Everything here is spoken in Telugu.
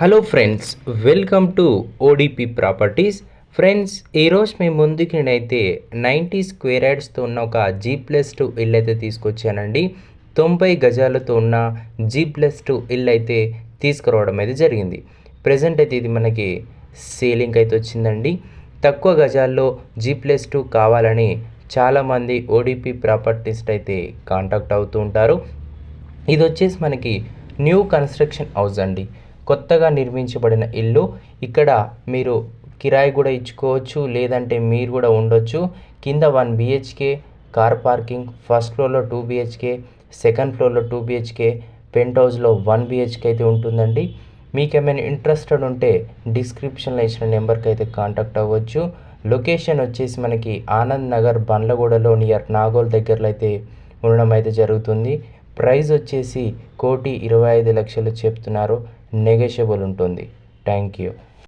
Hello friends welcome to ODP properties friends ఈరోజు మేము ముందుకి నేనైతే నైంటీ స్క్వేర్ యార్డ్స్తో ఉన్న ఒక జీ ప్లస్ టూ ఇల్లు అయితే తీసుకొచ్చానండి. తొంభై గజాలతో ఉన్న జీ ప్లస్ టూ ఇల్లు అయితే తీసుకురావడం అయితే జరిగింది. ప్రజెంట్ అయితే ఇది మనకి సేలింగ్ అయితే వచ్చిందండి. తక్కువ గజాల్లో జీ ప్లస్ టూ కావాలని చాలామంది ఓడిపి ప్రాపర్టీస్ అయితే కాంటాక్ట్ అవుతూ ఉంటారు. ఇది వచ్చేసి మనకి న్యూ కన్స్ట్రక్షన్ హౌస్ అండి. కొత్తగా నిర్మించబడిన ఇల్లు. ఇక్కడ మీరు కిరాయి కూడా ఇచ్చుకోవచ్చు లేదంటే మీరు కూడా ఉండొచ్చు. కింద one BHK car parking first ఫ్లోర్లో టూ బిహెచ్కే సెకండ్ ఫ్లోర్లో టూ బిహెచ్కే పెంట్ హౌస్లో వన్ బిహెచ్కే అయితే ఉంటుందండి. మీకు ఏమైనా ఇంట్రెస్టెడ్ ఉంటే డిస్క్రిప్షన్లో ఇచ్చిన నెంబర్కి అయితే కాంటాక్ట్ అవ్వచ్చు. లొకేషన్ వచ్చేసి మనకి ఆనంద్ నగర్ బండ్లగూడలో నియర్ నాగోల్ దగ్గరలో అయితే ఉండడం అయితే జరుగుతుంది. ప్రైస్ వచ్చేసి కోటి ఇరవై ఐదు లక్షలు చెప్తున్నారు. నెగోషియబుల్ ఉంటుంది. Thank you